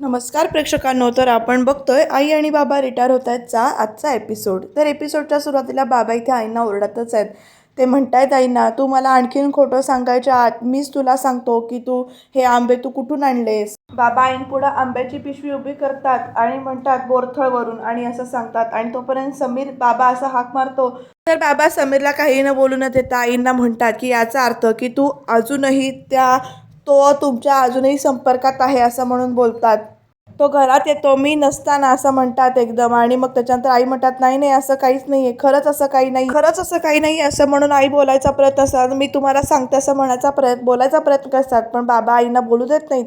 नमस्कार प्रेक्षकांनो तर आपण बघतोय आई आणि बाबा रिटायर होत आहेतचा आजचा एपिसोड तर एपिसोडच्या सुरुवातीला बाबा इथे आईंना ओरडतच आहेत. ते म्हणतायत आईंना तू मला आणखीन खोटं सांगायच्या आत मीच तुला सांगतो की तू हे आंबे तू कुठून आणलेस? बाबा आईंपुढं आंब्याची पिशवी उभी करतात आणि म्हणतात बोरथळवरून आणि असं सांगतात. आणि तोपर्यंत समीर बाबा असा हाक मारतो. तर बाबा समीरला काही न बोलू न देता आईंना म्हणतात की याचा अर्थ की तू अजूनही त्या तो तुमच्या अजूनही संपर्कात आहे असं म्हणून बोलतात. तो घरात येतो मी नसताना असं म्हणतात एकदम. आणि मग त्याच्यानंतर आई म्हणतात नाही नाही असं काहीच नाही आहे खरंच असं काही नाही. खरंच असं काही नाही असं म्हणून आई बोलायचा प्रयत्न असतात. मी तुम्हाला सांगते असं म्हणायचा प्रयत्न बोलायचा प्रयत्न करतात. पण बाबा आईना बोलू देत नाहीत.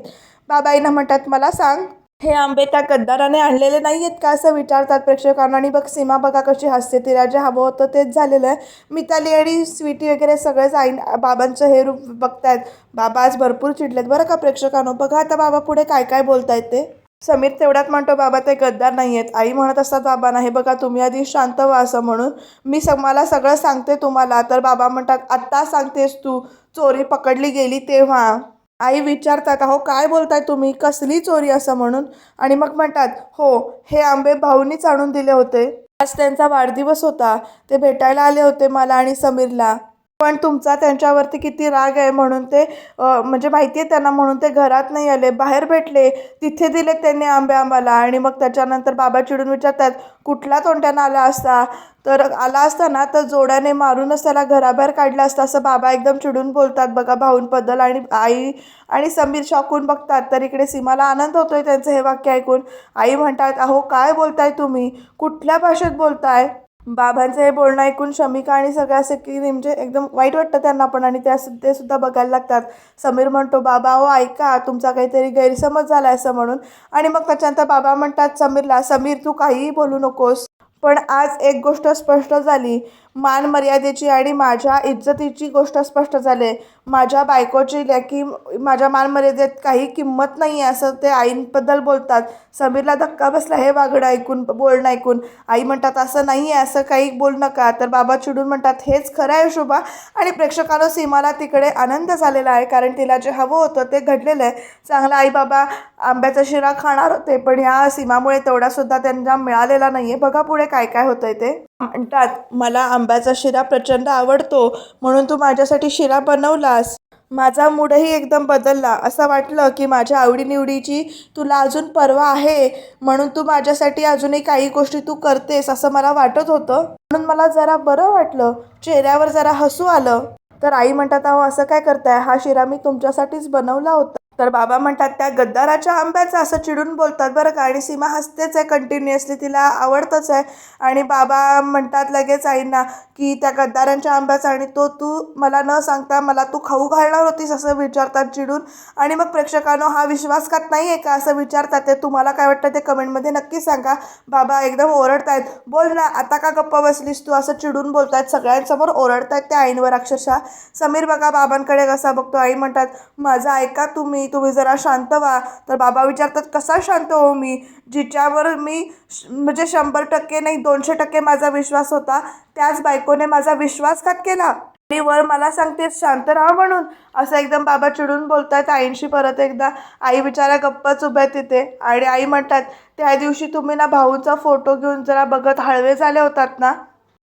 बाबा आईना म्हणतात मला सांग हे आंबे त्या गद्दाराने आणलेले नाही आहेत का असं विचारतात प्रेक्षकांना? आणि बघ सीमा बघा कशी हसते तिला जे हवं होतं तेच झालेलं आहे. मिताली आणि स्वीटी वगैरे सगळेच आई बाबांचं हे रूप बघतायत. बाबा आज भरपूर चिडलेत बरं का प्रेक्षकांनो? बघा आता बाबा पुढे काय काय बोलतायत ते. समीर तेवढ्यात म्हणतो बाबा ते गद्दार नाही आहेत आई म्हणत असतात बाबांना हे बघा तुम्ही आधी शांत व्हा असं म्हणून. मी स मला सगळं सांगते तुम्हाला. तर बाबा म्हणतात आत्ता सांगतेस तू. चोरी पकडली गेली तेव्हा. आई विचारतात अहो काय बोलताय तुम्ही? कसली चोरी असं म्हणून? आणि मग म्हणतात हो हे आंबे भाऊनीच आणून दिले होते. आज त्यांचा वाढदिवस होता. ते भेटायला आले होते मला आणि समीरला. पण तुमचा त्यांच्यावरती किती राग आहे म्हणून ते म्हणजे माहिती आहे त्यांना म्हणून ते घरात नाही आले बाहेर भेटले तिथे दिले त्यांनी आंबे आम्हाला आणि मग त्याच्यानंतर बाबा चिडून विचारतात कुठला तोंड्यानं आला असता? तर आला असता ना तर जोड्याने मारूनच त्याला घराबाहेर काढलं असतं असं बाबा एकदम चिडून बोलतात बघा भाऊंबद्दल आणि आई आणि समीर शॉकून बघतात तर इकडे सीमाला आनंद होतोय त्यांचं हे वाक्य ऐकून? आई म्हणतात अहो काय बोलताय तुम्ही? कुठल्या भाषेत बोलताय? बाबांचं हे बोलणं ऐकून शमिका आणि सगळ्या सखी की म्हणजे एकदम वाईट वाटतं त्यांना पण आणि त्या ते सुद्धा बघायला लागतात. समीर म्हणतो बाबा हो ऐका तुमचा काहीतरी गैरसमज झाला असं म्हणून. आणि मग त्याच्यानंतर बाबा म्हणतात समीरला समीर तू काहीही बोलू नकोस. पण आज एक गोष्ट स्पष्ट झाली. मान मर्यादेची आणि माझ्या इज्जतीची गोष्ट स्पष्ट झाली. माझ्या बायकोची लेकी माझ्या मान मर्यादेत काही किंमत नाही आहे असं ते आईंबद्दल बोलतात. समीरला धक्का बसला हे वागणं ऐकून बोलणं ऐकून. आई म्हणतात असं नाही आहे असं काही बोल नका. तर बाबा चिडून म्हणतात हेच खरं आहे शोभा. आणि प्रेक्षकांना सीमाला तिकडे आनंद झालेला आहे कारण तिला जे हवं होतं ते घडलेलं आहे. चांगला आई बाबा आंब्याचा शिरा खाणार होते पण ह्या सीमामुळे तेवढासुद्धा त्यांना मिळालेला नाही आहे बघा पुढे काय काय होतंय ते. म्हणतात मला आंब्याचा शिरा प्रचंड आवडतो म्हणून तू माझ्यासाठी शिरा बनवलास. माझा मूडही एकदम बदलला. असं वाटलं की माझ्या आवडीनिवडीची तुला अजून पर्वा आहे म्हणून तू माझ्यासाठी अजूनही काही गोष्टी तू करतेस असं मला वाटत होतं. म्हणून मला जरा बरं वाटलं. चेहऱ्यावर जरा हसू आलं. तर आई म्हणतात अहो असं काय करताय? हा शिरा मी तुमच्यासाठीच बनवला होता. तर बाबा म्हणतात त्या गद्दाराच्या आंब्याचं असं चिडून बोलतात बरं का आणि सीमा हसतेच आहे कंटिन्युअसली तिला आवडतंच आहे. आणि बाबा म्हणतात लगेच आईंना की त्या गद्दारांच्या आंब्याचा आणि तो तू मला न सांगता मला तू खाऊ घालणार होतीस असं विचारतात चिडून. आणि मग प्रेक्षकांनो हा विश्वासघात नाही आहे का? असं विचारतात ते. तुम्हाला काय वाटतं ते कमेंटमध्ये नक्की सांगा. बाबा एकदम ओरडतायत. बोल ना आता का गप्प बसलीस तू? असं चिडून बोलतायत. सगळ्यांसमोर ओरडतायत त्या आईंवर अक्षरशः. समीर बघा बाबांकडे कसा बघतो. आई म्हणतात माझं ऐका तुम्ही तुम्ही जरा शांत व्हा. तर बाबा विचारतात कसा शांत हो मी? जिच्यावर मी म्हणजे शंभर टक्के नाही दोनशे टक्के माझा विश्वास होता त्याच बायकोने माझा विश्वासघात केला. आणि वर मला सांगते शांत राहा म्हणून. असं एकदम बाबा चिडून बोलतात. आईंशी परत एकदा आई बिचारा गप्पच उभ्या तिथे. आणि आई म्हणतात त्या दिवशी तुम्ही ना भाऊंचा फोटो घेऊन जरा बघत हळवे झाले होतात ना?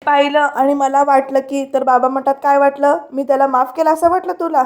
पाहिलं आणि मला वाटलं की तर बाबा म्हणतात काय वाटलं? मी त्याला माफ केला असं वाटलं तुला?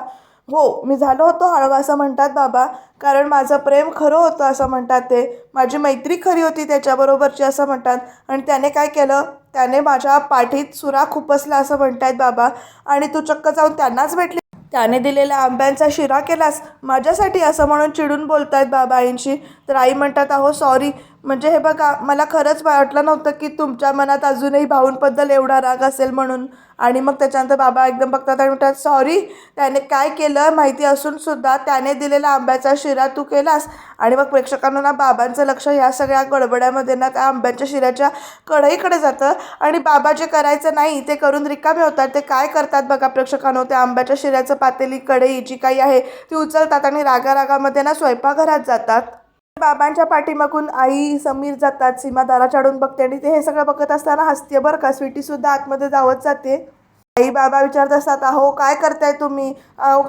हो मी झालो होतो हळवा असं म्हणतात बाबा. कारण माझं प्रेम खरं होतं असं म्हणतात ते. माझी मैत्री खरी होती त्याच्याबरोबरची असं म्हणतात. आणि त्याने काय केलं? त्याने माझ्या पाठीत सुरा खुपसला असं म्हणतात बाबा. आणि तू चक्क जाऊन त्यांनाच भेटली. त्याने दिलेल्या आंब्यांचा शिरा केलास. माझ्यासाठी असं म्हणून चिडून बोलतायत बाबा आईंशी. तर आई म्हणतात अहो सॉरी म्हणजे हे बघा मला खरंच वाटलं नव्हतं की तुमच्या मनात अजूनही भाऊंबद्दल एवढा राग असेल म्हणून. आणि मग त्याच्यानंतर बाबा एकदम बघतात आणि म्हणतात सॉरी त्याने काय केलं माहिती असूनसुद्धा त्याने दिलेला आंब्याचा शिरा तू केलास. आणि मग प्रेक्षकांना ना बाबांचं लक्ष ह्या सगळ्या गडबड्यामध्ये ना त्या आंब्याच्या शिऱ्याच्या कढईकडे जातं. आणि बाबा जे करायचं नाही ते करून रिकामे होतात. ते काय करतात बघा प्रेक्षकांनो त्या आंब्याच्या शिऱ्याचं पातेली कढई जी काही आहे ती उचलतात आणि रागारागामध्ये ना स्वयंपाकघरात जातात. बाबांच्या पाठीमागून आई समीर जातात सीमा दारा चढून बघते आणि ते हे सगळं बघत असताना हसते बरं का. स्वीटी सुद्धा आतमध्ये धावत जाते. आई बाबा विचारत असतात अहो काय करताय तुम्ही?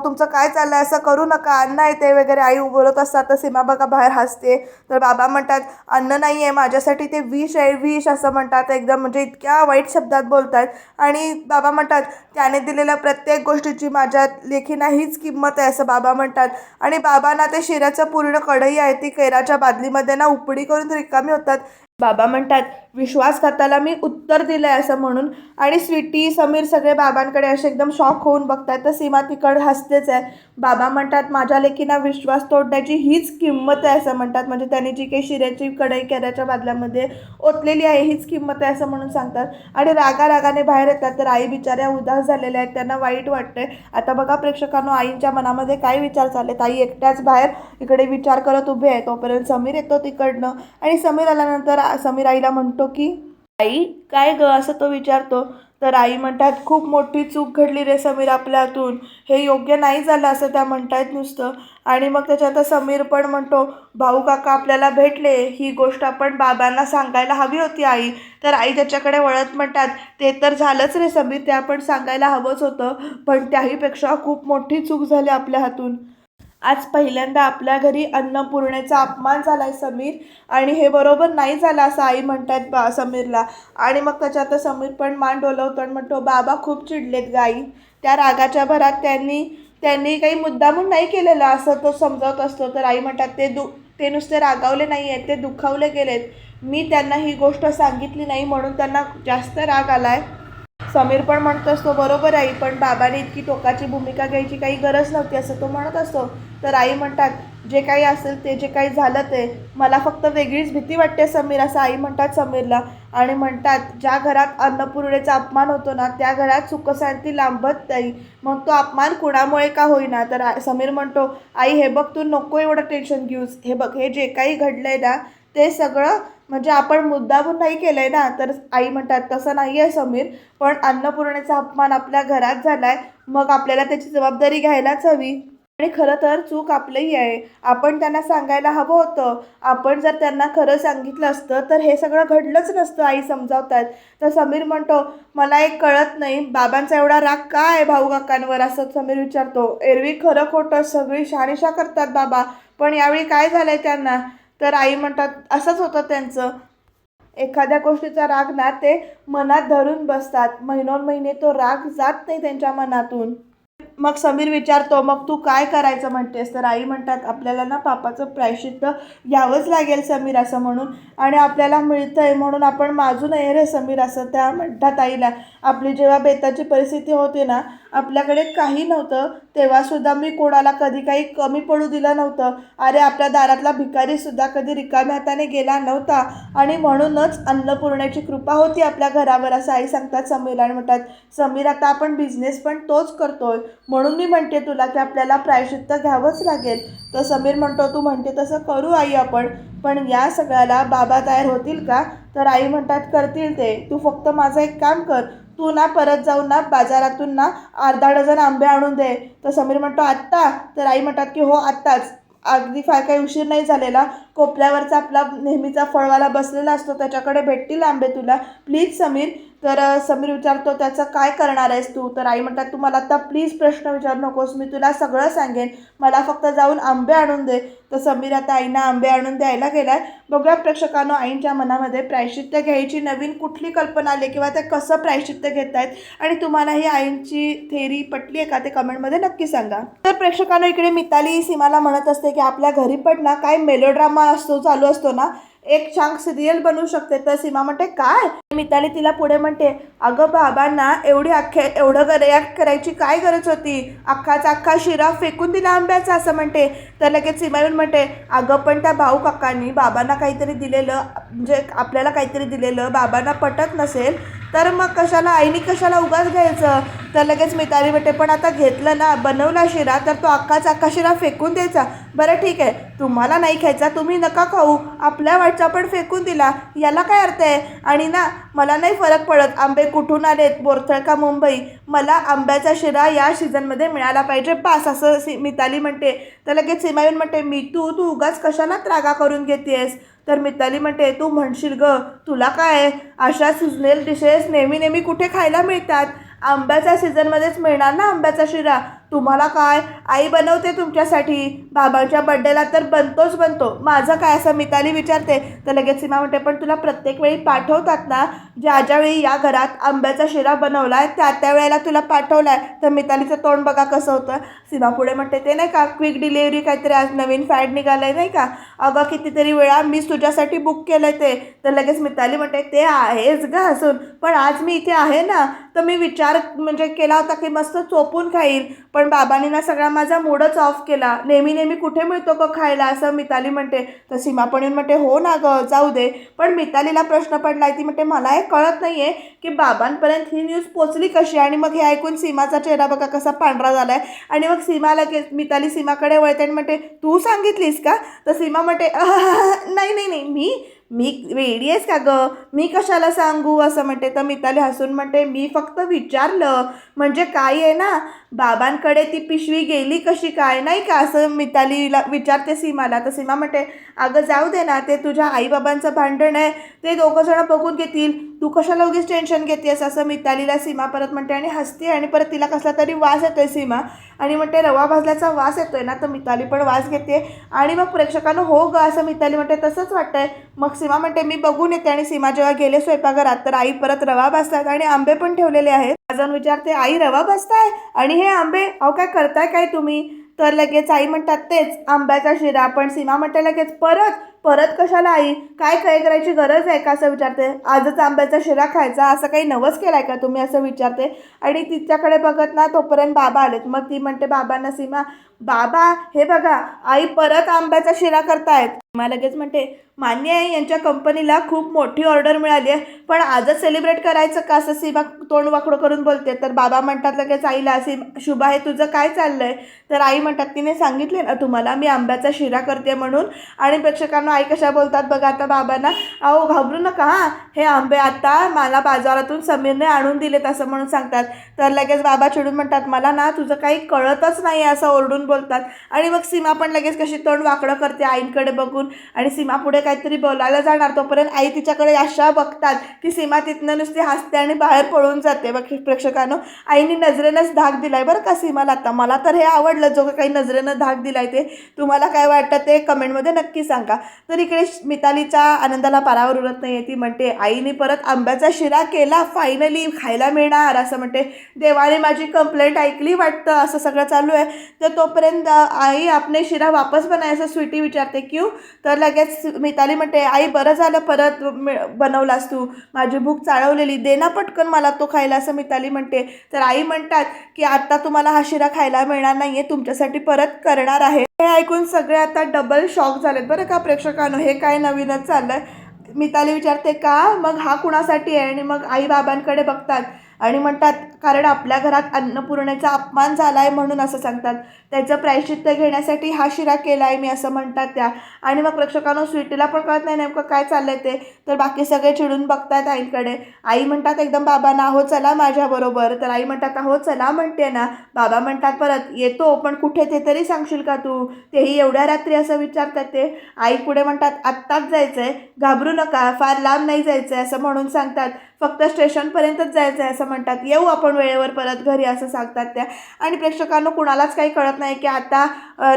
तुमचं काय चाललं आहे असं करू नका. अन्न येते वगैरे. आई बोलत असतात तर सीमा बघा बाहेर हसते. तर बाबा म्हणतात अन्न नाही आहे माझ्यासाठी ते विष आहे विष असं म्हणतात. एकदम म्हणजे इतक्या वाईट शब्दात बोलतात. आणि बाबा म्हणतात त्याने दिलेल्या प्रत्येक गोष्टीची माझ्या लेखीना हीच किंमत आहे असं बाबा म्हणतात. आणि बाबांना ते शिऱ्याचं पूर्ण कढई आहे ती कैराच्या बादलीमध्ये ना उपडी करून रिकामी होतात. बाबा म्हणतात विश्वासघाताला मी उत्तर दिलं आहे असं म्हणून. आणि स्वीटी समीर सगळे बाबांकडे असे एकदम शॉक होऊन बघतायत. तर सीमा तिकड हसतेच आहे. बाबा म्हणतात माझ्या लेखीना विश्वास तोडण्याची हीच किंमत आहे असं म्हणतात. म्हणजे त्यांनी जी काही शिऱ्याची कढई केऱ्याच्या बादल्यामध्ये ओतलेली आहे हीच किंमत आहे असं म्हणून सांगतात. आणि रागा रागाने बाहेर येतात. तर आई बिचाऱ्या उदास झालेल्या आहेत. त्यांना वाईट वाटते आता बघा प्रेक्षकांनो आईंच्या मनामध्ये काय विचार चाललेत? आई एकट्याच बाहेर इकडे विचार करत उभे आहे. तोपर्यंत समीर येतो तिकडनं. आणि समीर आल्यानंतर समीर आईला म्हणतो की? आई काय ग? असं तो विचारतो. तर आई म्हणतात खूप मोठी चूक घडली रे समीर आपल्या हातून हे योग्य नाही झालं असं त्या म्हणतायत नुसतं. आणि मग त्याच्यात समीर पण म्हणतो भाऊ काका आपल्याला भेटले. ही गोष्ट आपण बाबांना सांगायला हवी होती आई. तर आई त्याच्याकडे वळत म्हणतात ते तर झालंच रे समीर. ते आपण सांगायला हवंच होतं. पण त्याहीपेक्षा खूप मोठी चूक झाली आपल्या हातून. आज पहिल्यांदा आपल्या घरी अन्नपूर्णेचा अपमान झाला आहे समीर आणि हे बरोबर नाही झालं असं आई म्हणतात बा समीरला. आणि मग त्याच्यात समीर पण मान डोलवतो आणि म्हणतो बाबा खूप चिडलेत गाई त्या रागाच्या भरात त्यांनी त्यांनी काही मुद्दामून नाही केलेलं असं तो समजावत असतो. तर आई म्हणतात ते दु ते नुसते रागावले नाही आहेत ते दुखावले गेलेत. मी त्यांना ही गोष्ट सांगितली नाही म्हणून त्यांना जास्त राग आला आहे समीर पण म्हणत असतो बरोबर आई पण बाबाने इतकी टोकाची भूमिका घ्यायची काही गरज नव्हती असं तो म्हणत असतो. तर आई म्हणतात जे काही असेल ते जे काही झालं ते. मला फक्त वेगळीच भीती वाटते समीर असं आई म्हणतात समीरला. आणि म्हणतात ज्या घरात अन्नपूर्णेचा अपमान होतो ना त्या घरात सुखशांती लांबत नाही. मग तो अपमान कुणामुळे का होईना? तर समीर म्हणतो आई हे बघ तू नको एवढं टेन्शन घेऊस. हे बघ हे जे काही घडलं आहे ना ते सगळं म्हणजे आपण मुद्दामून नाही केलं आहे ना? तर आई म्हणतात तसं नाही आहे समीर पण अन्नपूर्णेचा अपमान आपल्या घरात झाला आहे मग आपल्याला त्याची जबाबदारी घ्यायलाच हवी. आणि खरं तर चूक आपलंही आहे. आपण त्यांना सांगायला हवं होतं. आपण जर त्यांना खरं सांगितलं असतं तर हे सगळं घडलंच नसतं आई समजावतात. तर समीर म्हणतो मला एक कळत नाही बाबांचा एवढा राग का आहे भाऊ काकांवर? असं समीर विचारतो. एरवी खरं खोटं सगळी शहानिशा करतात बाबा पण यावेळी काय झालं आहे त्यांना? तर आई म्हणतात असंच होतं त्यांचं. एखाद्या गोष्टीचा राग ना ते मनात धरून बसतात. महिनोन महिने तो राग जात नाही त्यांच्या मनातून. मग समीर विचारतो मग तू काय करायचं? म्हणतेस. तर आई म्हणतात आपल्याला ना पापाचं प्रायश्चित्त घ्यावंच लागेल समीर असं म्हणून. आणि आपल्याला मिळतं आहे म्हणून आपण माजू नये रे समीर असं त्या म्हणतात आईला. आपली जेव्हा बेताची परिस्थिती होती ना आपल्याकडे काही नव्हतं. तेव्हासुद्धा मी कोणाला कधी काही कमी पडू दिलं नव्हतं. अरे आपल्या दारातला भिकारीसुद्धा कधी रिकाम्या हाताने गेला नव्हता. आणि म्हणूनच अन्नपूर्णाची कृपा होती आपल्या घरावर असं आई सांगतात समीर आणि म्हणतात समीर आता आपण बिझनेस पण तोच करतोय. म्हणून मी म्हणते तुला की आपल्याला प्रायश्चित्त घ्यावंच लागेल. तर समीर म्हणतो तू म्हणते तसं करू आई आपण. पण या सगळ्याला बाबा तयार होतील का? तर आई म्हणतात करतील ते. तू फक्त माझं एक काम कर. तू ना परत जाऊन ना बाजारातून ना अर्धा डझन आंबे आणून दे. तर समीर म्हणतो आत्ता. तर आई म्हणतात की हो आत्ताच. अगदी फार काही उशीर नाही झालेला. कोपऱ्यावरचा आपला नेहमीचा फळवाला बसलेला असतो त्याच्याकडे भेटतील आंबे तुला. प्लीज समीर. तर समीर विचारतो त्याचं काय करणार आहेस तू? तर आई म्हणतात तू मला आता प्लीज प्रश्न विचारू नकोस. मी तुला सगळं सांगेन. मला फक्त जाऊन आंबे आणून दे. तर समीर आता आईना आंबे आणून द्यायला गेलाय. बघूया प्रेक्षकांनो आईंच्या मनामध्ये प्रायश्चित्य घ्यायची नवीन कुठली कल्पना आली किंवा ते कसं प्रायश्चित्य घेत आहेत आणि तुम्हाला ही आईंची थेरी पटली आहे का? ते कमेंटमध्ये नक्की सांगा. तर प्रेक्षकांनो इकडे मिताली सीमाला म्हणत असते की आपल्या घरी पण ना काय मेलोड्रामा असतो चालू असतो ना एक छान सिरियल बनवू शकते. तर सीमा म्हणते काय? मिताली तिला पुढे म्हणते अगं बाबांना एवढी अख्खे एवढं रिॲक्ट करायची काय गरज होती? अख्खाच अख्खा शिरा फेकून दिला आंब्याचा असं म्हणते. तर लगेच सीमा येऊन म्हणते अगं पण त्या भाऊ काकांनी बाबांना काहीतरी दिलेलं म्हणजे आपल्याला काहीतरी दिलेलं बाबांना पटत नसेल तर मग कशाला आईनी कशाला उगाच घ्यायचं? तर लगेच मिताली म्हणते पण आता घेतलं ना बनवला शिरा तर तो अख्खाच अख्खा शिरा फेकून द्यायचा. बरं ठीक आहे तुम्हाला नाही खायचा तुम्ही नका खाऊ आपल्या वाटचा पण फेकून दिला याला काय अर्थ आहे? आणि ना मला नाही फरक पडत. आंबे कुठून आलेत? बोरथळ का मुंबई? मला आंब्याचा शिरा या सीझनमध्ये मिळाला पाहिजे. पास असं सी मिताली म्हणते. तर लगेच सीमा म्हणते मी तू तू उगाच कशाला त्रागा करून घेतेस? तर मिताली म्हणते तू म्हणशील ग तुला काय अशा सिजनल डिशेस नेहमी नेहमी कुठे खायला मिळतात? आंब्याच्या सीझनमध्येच मिळणार ना आंब्याचा शिरा? तुम्हाला काय? आई बनवते तुमच्यासाठी. बाबांच्या बड्डेला तर बनतोच बनतो. माझं काय? असं मिताली विचारते. तर लगेच सीमा म्हणते पण तुला प्रत्येक वेळी पाठवतात ना? ज्या ज्यावेळी या घरात आंब्याचा शिरा बनवला आहे त्या त्या वेळेला तुला पाठवला आहे तर मितालीचं तोंड बघा कसं होतं. सीमा पुढे म्हणते ते नाही का? क्विक डिलिव्हरी काहीतरी आज नवीन फॅड निघालं आहे नाही का? अगं कितीतरी वेळा मी तुझ्यासाठी बुक केलं आहे ते. तर लगेच मिताली म्हणते ते आहेच ग हसून पण आज मी इथे आहे ना? तर मी विचार म्हणजे केला होता की मस्त चोपून खाईल. पण बाबांनी ना सगळा माझा मूडच ऑफ केला. नेहमी नेहमी कुठे मिळतो ग खायला? असं मिताली म्हणते. तर सीमा पण येऊन म्हणते हो ना ग जाऊ दे. पण मितालीला प्रश्न पडलाय ती म्हणते मला हे कळत नाही आहे की बाबांपर्यंत ही न्यूज पोचली कशी? आणि मग हे ऐकून सीमाचा चेहरा बघा कसा पांढरा झाला आहे आणि मग सीमा लगेच मिताली सीमाकडे वळते आणि म्हणते तू सांगितलीस का? तर सीमा म्हणते नाही नाही नाही. मी मी वेडी आहेस का गं? मी कशाला सांगू? असं म्हणते. तर मिताली हसून म्हणते मी फक्त विचारलं म्हणजे काय आहे ना बाबांकडे ती पिशवी गेली कशी काय? नाही का? असं मितालीला विचारते सीमाला. तर सीमा म्हणते अगं जाऊ दे ना ते तुझ्या आईबाबांचं भांडण आहे. ते दोघं जण बघून घेतील. तू कशाला उगीच टेन्शन घेतेस? असं मितालीला सीमा परत म्हणते आणि हसते आणि परत तिला कसला तरी वास आहे सीमा. आणि म्हणते रवा भाजल्याचा वास येतोय ना? तर मिताली पण वास घेते. आणि मग प्रेक्षकांना हो ग असं मिताली म्हणते तसंच वाटतंय. मग सीमा म्हणते मी बघून येते. आणि सीमा जेव्हा गेले स्वयंपाकघरात तर आई परत रवा भाजतात आणि आंबे पण ठेवलेले आहेत. अजून विचारते आई आई रवा बसताय? आणि हे आंबे अहो काय करताय काय तुम्ही? तर लगेच आई म्हणतात तेच आंब्याचा शिरा. पण सीमा म्हणते लगेच परत परत कशाला आई? काय काय करायची गरज आहे का? असं विचारते. आजच आंब्याचा शिरा खायचा असं काही नवस केलाय का तुम्ही? असं विचारते. आणि तिच्याकडे बघत ना तोपर्यंत बाबा आलेत. मग ती म्हणते बाबांना सीमा बाबा हे बघा आई परत आंब्याचा शिरा करतायत. मला लगेच म्हणते मान्य आहे यांच्या कंपनीला खूप मोठी ऑर्डर मिळाली आहे पण आजच सेलिब्रेट करायचं का? असं सीमा तोंड वाकडं करून बोलते. तर बाबा म्हणतात लगेच आईला सीम शुभा हे तुझं काय चाललं आहे तर आई म्हणतात तिने सांगितले ना तुम्हाला मी आंब्याचा शिरा करते म्हणून. आणि प्रेक्षकांना आई कशा बोलतात बघा आता बाबांना अहो घाबरू नका हां हे आंबे आता मला बाजारातून समीरने आणून दिलेत असं म्हणून सांगतात. तर लगेच बाबा चिडून म्हणतात मला ना तुझं काही कळतच नाही असं ओरडून बोलतात. आणि मग सीमा पण लगेच कशी तोंड वाकडं करते आईंकडे बघून. आणि सीमा पुढे काहीतरी बोलायला जाणार. तोपर्यंत आई तिच्याकडे अशा बघतात की सीमा तिथनं नुसती हसते आणि बाहेर पळून जाते. बघ प्रेक्षकांनो आईने नजरेनंच धाक दिलाय बरं का सीमाला आता. मला तर हे आवडलं जो काही नजरेनं धाक दिलाय ते. तुम्हाला काय वाटतं ते कमेंटमध्ये नक्की सांगा. तर इकडे मितालीच्या आनंदाला पारावर उरत नाही ती म्हणते आईने परत आंब्याचा शिरा केला. फायनली खायला मिळणार. असं म्हणते. देवाने माझी कंप्लेंट ऐकली वाटतं. असं सगळं चालू आहे. तर तोपर्यंत आई आपने शिरा वापस बनायचं स्वीटी विचारते क्यू? तर लगेच मिताली म्हणते आई बरं झालं परत बनवलास तू. माझी भूक चाळवलेली. दे ना पटकन मला तो खायला. असं मिताली म्हणते. तर आई म्हणतात की आता तुम्हाला हा शिरा खायला मिळणार नाहीये. तुमच्यासाठी परत करणार आहे. हे ऐकून सगळे आता डबल शॉक झालेत बरं का प्रेक्षकांनो. हे काय नवीनच चाललं मिताली विचारते का? मग हा कुणासाठी आहे? आणि मग आई बाबांकडे बघतात. आणि म्हणतात कारण आपल्या घरात अन्नपूर्णेचा अपमान झाला आहे म्हणून असं सांगतात. त्याचं प्रायश्चित्त घेण्यासाठी हा शिरा केला आहे मी असं म्हणतात त्या. आणि मग प्रेक्षकांनो स्वीटीला पण कळत नाही नेमकं काय चाललं आहे ते. तर बाकी सगळे चिडून बघतात आईकडे. आई म्हणतात एकदम बाबांना हो चला माझ्याबरोबर तर आई म्हणतात हो चला म्हणते ना. बाबा म्हणतात परत येतो पण कुठे ते तरी सांगशील का तू? तेही एवढ्या रात्री असं विचारतात ते. आई पुढे म्हणतात आत्ताच जायचं आहे घाबरू नका फार लांब नाही जायचं आहे असं म्हणून सांगतात. फक्त स्टेशनपर्यंतच जायचं आहे असं म्हणतात. येऊ आपण वेळेवर परत घरी असं सांगतात त्या. आणि प्रेक्षकांना कुणालाच काही कळत नाही की आता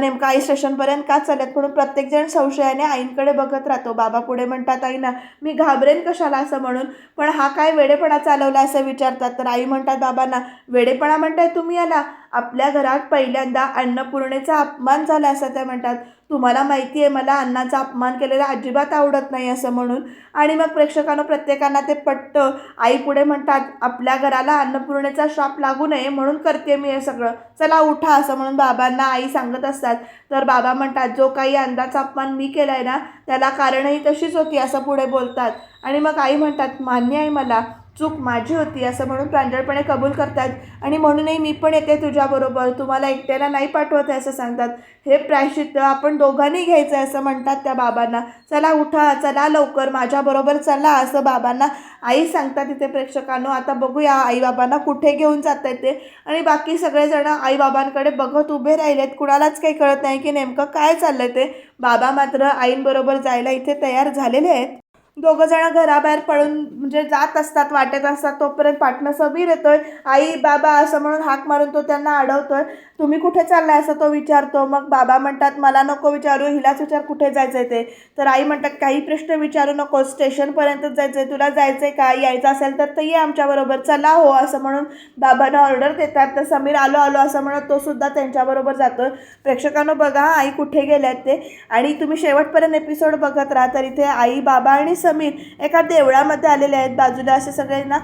नेमकं आई स्टेशनपर्यंत का चालत म्हणून प्रत्येकजण संशयाने आईंकडे बघत राहतो. बाबा पुढे म्हणतात आईना मी घाबरेन कशाला असं म्हणून? पण हा काय वेडेपणा चालवला असं विचारतात. तर आई म्हणतात बाबांना वेडेपणा म्हणताय तुम्ही याला? आपल्या घरात पहिल्यांदा अन्नपूर्णेचा अपमान झाला असं त्या म्हणतात. तुम्हाला माहिती आहे मला अन्नाचा अपमान केलेला अजिबात आवडत नाही असं म्हणून. आणि मग प्रेक्षकांना प्रत्येकांना ते पटतं. आई पुढे म्हणतात आपल्या घराला अन्नपूर्णेचा शाप लागू नये म्हणून करते मी हे सगळं. चला उठा असं म्हणून बाबांना आई सांगत असतात. तर बाबा म्हणतात जो काही अन्नाचा अपमान मी केला आहे ना त्याला कारणही तशीच होती असं पुढे बोलतात. आणि मग आई म्हणतात मान्य आहे मला. चूक माझी होती असं म्हणून प्रांजळपणे कबूल करतात. आणि म्हणूनही मी पण येते तुझ्याबरोबर. तुम्हाला एकट्याला नाही पाठवत आहे असं सांगतात. हे प्रायश्चित्त आपण दोघांनी घ्यायचं आहे असं म्हणतात त्या बाबांना. चला उठा चला लवकर माझ्याबरोबर चला असं बाबांना आई सांगतात तिथे प्रेक्षकांनो. आता बघूया आईबाबांना कुठे घेऊन जात आहेत ते. आणि बाकी सगळेजणं आईबाबांकडे बघत उभे राहिलेत. कुणालाच काही कळत नाही की नेमकं काय चाललंय ते. बाबा मात्र आईंबरोबर जायला इथे तयार झालेले आहेत. दोघं जण घराबाहेर पळून म्हणजे जात असतात वाटेत असतात तोपर्यंत पाटणं समीर येतोय. आई बाबा असं म्हणून हाक मारून तो त्यांना अडवतोय. तुम्ही कुठे चाललाय असं तो विचारतो. मग बाबा म्हणतात मला नको विचारू हिलाच विचार कुठे जायचं आहे ते. तर आई म्हणतात काही प्रश्न विचारू नको स्टेशनपर्यंतच आहे तुला जायचं आहे का? यायचं असेल तर ते ये आमच्याबरोबर चला हो असं म्हणून बाबांना ऑर्डर देतात. तर समीर आलो आलो असं म्हणत तो सुद्धा त्यांच्याबरोबर जातो. प्रेक्षकांनो बघा आई कुठे गेल्यात ते. आणि तुम्ही शेवटपर्यंत एपिसोड बघत राहा. तर इथे आई बाबा आणि समीर एका देवळामध्ये आलेले आहेत. बाजूला असे सगळे ना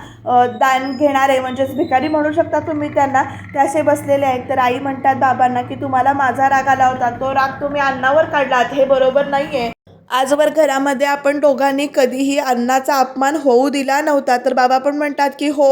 दान घेणारे म्हणजेच भिकारी म्हणू शकता तुम्ही त्यांना. ते असे बसलेले आहेत. तर आई म्हणतात बाबांना की तुम्हाला माझा राग आला होता. तो राग तुम्ही अन्नावर काढलात हे बरोबर नाही आहे आजवर घरामध्ये आपण दोघांनी कधीही अन्नाचा अपमान होऊ दिला नव्हता. तर बाबा पण म्हणतात की हो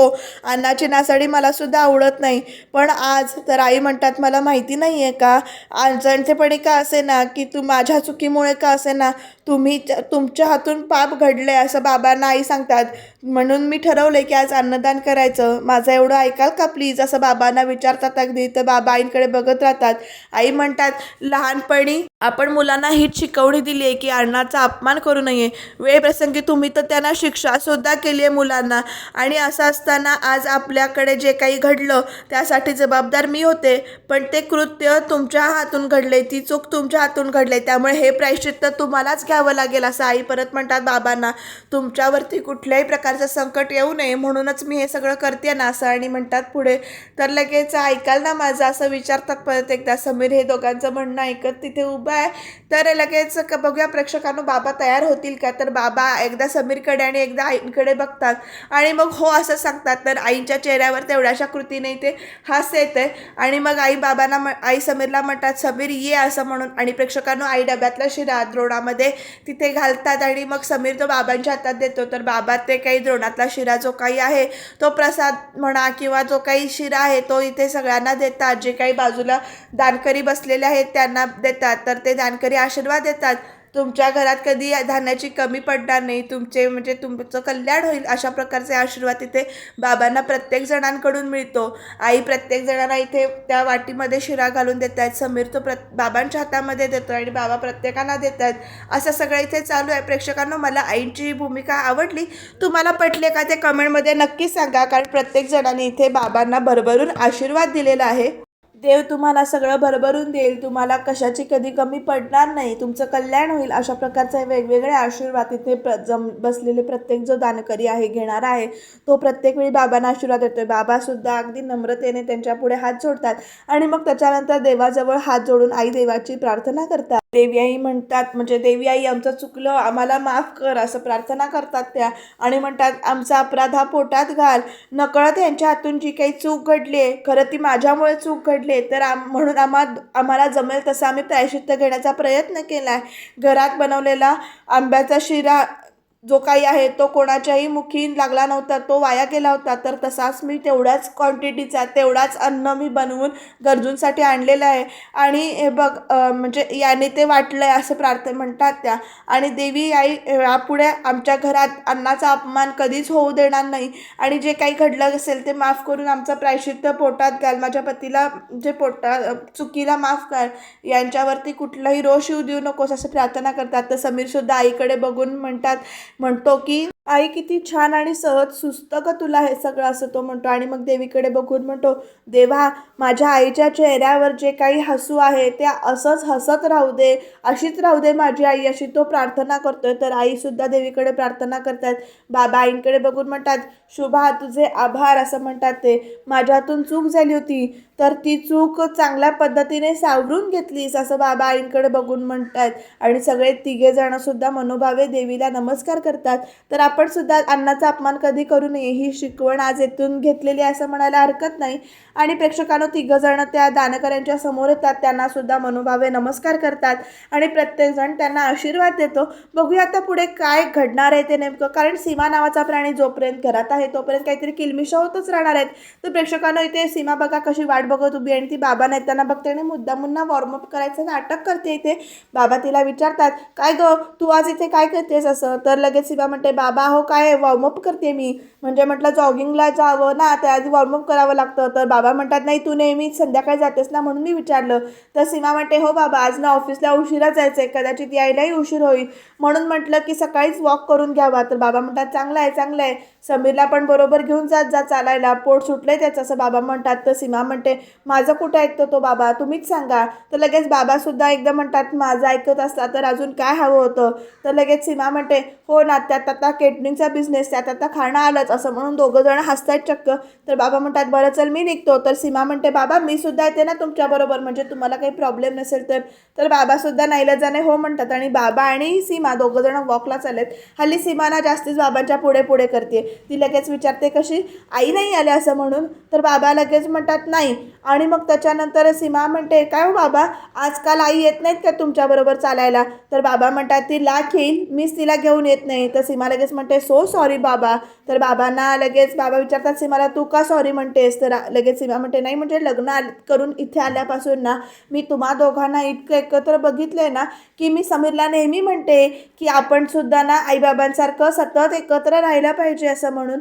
अन्नाची नासाडी मला सुद्धा आवडत नाही. पण आज तर आई म्हणतात मला माहिती नाही आहे का? अजाणतेपणी का असे ना की तू माझ्या चुकीमुळे का असे ना तुम्ही तुमच्या हातून पाप घडले असं बाबांना आई सांगतात. म्हणून मी ठरवलं की आज अन्नदान करायचं. माझं एवढं ऐकाल का प्लीज असं बाबांना विचारतात अगदी. तर बाबा आईंकडे बघत राहतात. आई म्हणतात लहानपणी आपण मुलांना हीच शिकवणी दिली आहे की अन्नाचा अपमान करू नये. वेळप्रसंगी तुम्ही तर त्यांना शिक्षासुद्धा केली आहे मुलांना. आणि असं असताना आज आपल्याकडे जे काही घडलं त्यासाठी जबाबदार मी होते. पण ते कृत्य तुमच्या हातून घडले ती चूक तुमच्या हातून घडले त्यामुळे हे प्रायश्चित्त तुम्हालाच घ्यावं लागेल असं आई परत म्हणतात बाबांना. तुमच्यावरती कुठल्याही प्रकार प्रकारचं संकट येऊ नये म्हणूनच मी हे सगळं करते ना असं आणि म्हणतात पुढे. तर लगेच ऐकाल ना माझं असं विचारतात परत एकदा. समीर हे दोघांचं म्हणणं ऐकत तिथे उभं आहे. तर लगेच क- बघूया प्रेक्षकांनो बाबा तयार होतील का? तर बाबा एकदा समीरकडे आणि एकदा आईंकडे बघतात. आणि मग हो असं सांगतात. तर आईंच्या चेहऱ्यावर तेवढ्याशा कृतीने ते हास्य येते आणि मग आई बाबांना म आई समीरला म्हणतात समीर ये असं म्हणून. आणि प्रेक्षकांनो आई डब्यातला शिरा द्रोणामध्ये तिथे घालतात. आणि मग समीर तो बाबांच्या हातात देतो. तर बाबा ते काही द्रोणातला शिरा जो काही आहे तो प्रसाद म्हणा किंवा जो काही शिरा आहे तो इथे सगळ्यांना देतात. जे काही बाजूला दानकरी बसलेले आहेत त्यांना देतात. तर ते दानकरी आशीर्वाद देतात. तुमच्या घरात कधी धान्याची कमी पडणार नाही तुमचे म्हणजे तुमचं कल्याण होईल अशा प्रकारचे आशीर्वाद इथे बाबांना प्रत्येक जणांकडून मिळतो. आई प्रत्येक जणांना इथे त्या वाटीमध्ये शिरा घालून देत आहेत समीर तो प्र बाबांच्या हातामध्ये देतो आणि बाबा प्रत्येकांना देत आहेत. असं सगळं इथे चालू आहे. प्रेक्षकांना मला आईंची ही भूमिका आवडली. तुम्हाला पटले का ते कमेंटमध्ये नक्की सांगा कारण प्रत्येक जणांनी इथे बाबांना भरभरून आशीर्वाद दिलेला आहे. देव तुम्हाला सगळं भरभरून देईल. तुम्हाला कशाची कधी कमी पडणार नाही. तुमचं कल्याण होईल. अशा प्रकारचे वेगवेगळे आशीर्वाद इथे प्र जम बसलेले प्रत्येक जो दानकरी आहे घेणारा आहे तो प्रत्येक वेळी बाबांना आशीर्वाद देतोय. बाबासुद्धा अगदी नम्रतेने त्यांच्या पुढे हात जोडतात आणि मग त्याच्यानंतर देवाजवळ हात जोडून आई देवाची प्रार्थना करतात. देवी आई म्हणतात म्हणजे देवी आई आमचं चुकलं आम्हाला माफ कर असं प्रार्थना करतात त्या. आणि म्हणतात आमचा अपराध हा पोटात घाल. नकळत यांच्या हातून जी काही चूक घडली आहे खरं ती माझ्यामुळे चूक घडली आहे तर आम म्हणून आम्हा आम्हाला जमेल तसं आम्ही प्रायश्चित्त घेण्याचा प्रयत्न केला आहे घरात बनवलेला आंब्याचा शिरा जो काही आहे तो कोणाच्याही मुखी लागला नव्हता तो वाया गेला होता. तर तसाच मी तेवढ्याच क्वांटिटीचा तेवढाच अन्न मी बनवून गरजूंसाठी आणलेलं आहे. आणि हे बघ म्हणजे याने ते वाटलं आहे असं प्रार्थना म्हणतात त्या. आणि देवी आई यापुढे आमच्या घरात अन्नाचा अपमान कधीच होऊ देणार नाही. आणि जे काही घडलं असेल ते माफ करून आमचं प्रायश्चित्त पोटात घाल. माझ्या पतीला जे पोटा चुकीला माफ कर. यांच्यावरती कुठलाही रोष येऊ देऊ नकोस असं प्रार्थना करतात. तर समीरसुद्धा आईकडे बघून म्हणतात म्हणतो की आई किती छान आणि सहज सुस्त ग तुला हे सगळं? असं तो म्हणतो. आणि मग देवीकडे बघून म्हणतो देवा माझ्या आईच्या चेहऱ्यावर जे काही हसू आहे ते असंच हसत राहू दे अशीच राहू दे माझी आई अशी तो प्रार्थना करतोय. तर आईसुद्धा देवीकडे प्रार्थना करतात. बाबा आईंकडे बघून म्हणतात शुभा तुझे आभार असं म्हणतात ते. माझ्यातून चूक झाली होती तर ती चूक चांगल्या पद्धतीने सावरून घेतलीस असं बाबा आईंकडे बघून म्हणतात. आणि सगळे तिघे जण सुद्धा मनोभावे देवीला नमस्कार करतात. तर आपण सुद्धा अन्नाचा अपमान कधी करू नये ही शिकवण आज येथून घेतलेली आहे असं म्हणायला हरकत नाही. आणि प्रेक्षकांनो तिघं जण त्या दानकऱ्यांच्या समोर येतात त्यांना सुद्धा मनोभावे नमस्कार करतात. आणि प्रत्येकजण त्यांना आशीर्वाद देतो. बघूया आता पुढे काय घडणार आहे ते नेमकं कारण सीमा नावाचा प्राणी जोपर्यंत घरात आहे आहे तोपर्यंत काहीतरी किलमिशा होतच राहणार आहेत. तर प्रेक्षकांना इथे सीमा बघा कशी वाट बघत उभी आणि ती बाबा नाही त्यांना बघते आणि मुद्दामुन्ना वॉर्मअप करायचं नाटक करते इथे. बाबा तिला विचारतात काय ग तू आज इथे काय करतेस असं? तर लगेच सीमा म्हणते बाबा हो काय वॉर्मअप करते मी. म्हणजे म्हटलं जॉगिंगला जावं ना त्याआधी वॉर्मअप करावं लागतं. तर बाबा म्हणतात नाही तू नेहमी संध्याकाळी जातेस ना? म्हणून मी विचारलं. तर सीमा म्हणते हो बाबा आज ना ऑफिसला उशिरा जायचं आहे कदाचित यायलाही उशीर होईल. म्हणून म्हटलं की सकाळीच वॉक करून घ्यावा. तर बाबा म्हणतात चांगलं आहे चांगलं आहे. समीरला पण बरोबर घेऊन जात जा चालायला. पोट सुटलंय त्याचं असं बाबा म्हणतात. तर सीमा म्हणते माझं कुठं ऐकतो तो बाबा? तुम्हीच सांगा. तर लगेच बाबासुद्धा एकदम म्हणतात माझं ऐकत असता तर अजून काय हवं होतं? तर लगेच सीमा म्हणते हो ना त्यात आता केटरिंगचा बिझनेस त्यात आता खाणं आलंच. असं म्हणून दोघं जण हसतायत चक्क. तर बाबा म्हणतात बरं चल मी निघतो. तर सीमा म्हणते बाबा मी सुद्धा येते ना तुमच्याबरोबर म्हणजे तुम्हाला काही प्रॉब्लेम नसेल तर. तर बाबासुद्धा नाईलाजाने हो म्हणतात. आणि बाबा आणि सीमा दोघं जण वॉकला चालत हल्ली सीमाना जास्तीच बाबांच्या पुढे पुढे करते ती लगेच विचारते कशी आई नाही आली असं म्हणून? तर बाबा लगेच म्हणतात नाही. आणि मग त्याच्यानंतर सीमा म्हणते काय हो बाबा आजकाल आई येत नाहीत का तुमच्याबरोबर चालायला? तर बाबा म्हणतात ती लाख येईल मीच तिला घेऊन येत नाही. तर सीमा लगेच म्हणते सो सॉरी बाबा. तर बाबांना लगेच बाबा विचारतात सीमाला तू का सॉरी म्हणतेस? तर लगेच सीमा म्हणते नाही म्हणजे लग्न आल- करून इथे आल्यापासून ना मी तुम्हा दोघांना इतकं एकत्र बघितलं ना की मी समीरला नेहमी म्हणते की आपण सुद्धा ना आईबाबांसारखं सतत एकत्र राहिलं पाहिजे असं म्हणून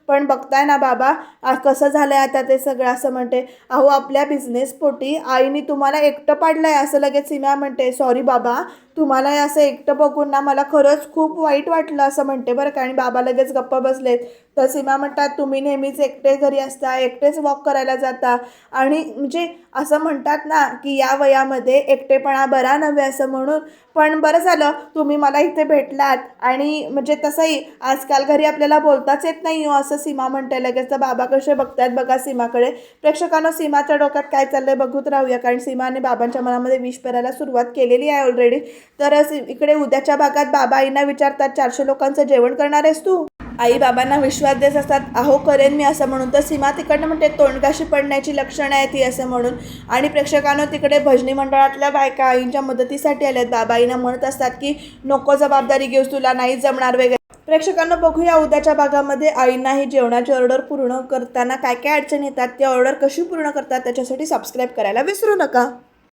पण बघताय ना बाबा कसं झालं आहे आता ते सगळं? असं म्हणते अहो आपल्या बिझनेसपोटी आईनी आईने तुम्हाला एकटं पाडलं आहे असं लगेच सीमा म्हणते सॉरी बाबा तुम्हाला असं एकटं बघून ना मला खरंच खूप वाईट वाटलं असं म्हणते बरं का. आणि बाबा लगेच गप्प बसलेत. तर सीमा म्हणतात तुम्ही नेहमीच एकटे घरी असता एकटेच वॉक करायला जाता. आणि म्हणजे असं म्हणतात ना की या वयामध्ये एकटेपणा बरा नव्हे असं म्हणून. पण बरं झालं तुम्ही मला इथे भेटलात. आणि म्हणजे तसंही आजकाल घरी आपल्याला बोलताच येत नाही हो असं सीमा म्हणते लगेच. तर बाबा कसे बघतायत बघा सीमाकडे. प्रेक्षकांना सीमाच्या डोक्यात काय चाललंय बघूत राहूया. कारण सीमाने बाबांच्या मनामध्ये विष पेरायला सुरुवात केलेली आहे ऑलरेडी तर इकडे उद्याच्या भागात बाबा आईना विचारतात चारशे लोकांचं जेवण करणार आहेस तू? आई बाबांना विश्वास देत असतात अहो करेन मी असं म्हणून. तर सीमा तिकडनं म्हणते तोंडकाशी पडण्याची लक्षणं आहेत ती असं म्हणून. आणि प्रेक्षकांना तिकडे भजनी मंडळातल्या बायका आईंच्या मदतीसाठी आल्यात. बाबा आईना म्हणत असतात की नको जबाबदारी घेऊस तुला नाही जमणार वगैरे. प्रेक्षकांना बघूया उद्याच्या भागामध्ये आईंना ही जेवणाची ऑर्डर पूर्ण करताना काय काय अडचणी येतात ती ऑर्डर कशी पूर्ण करतात त्याच्यासाठी सबस्क्राईब करायला विसरू नका.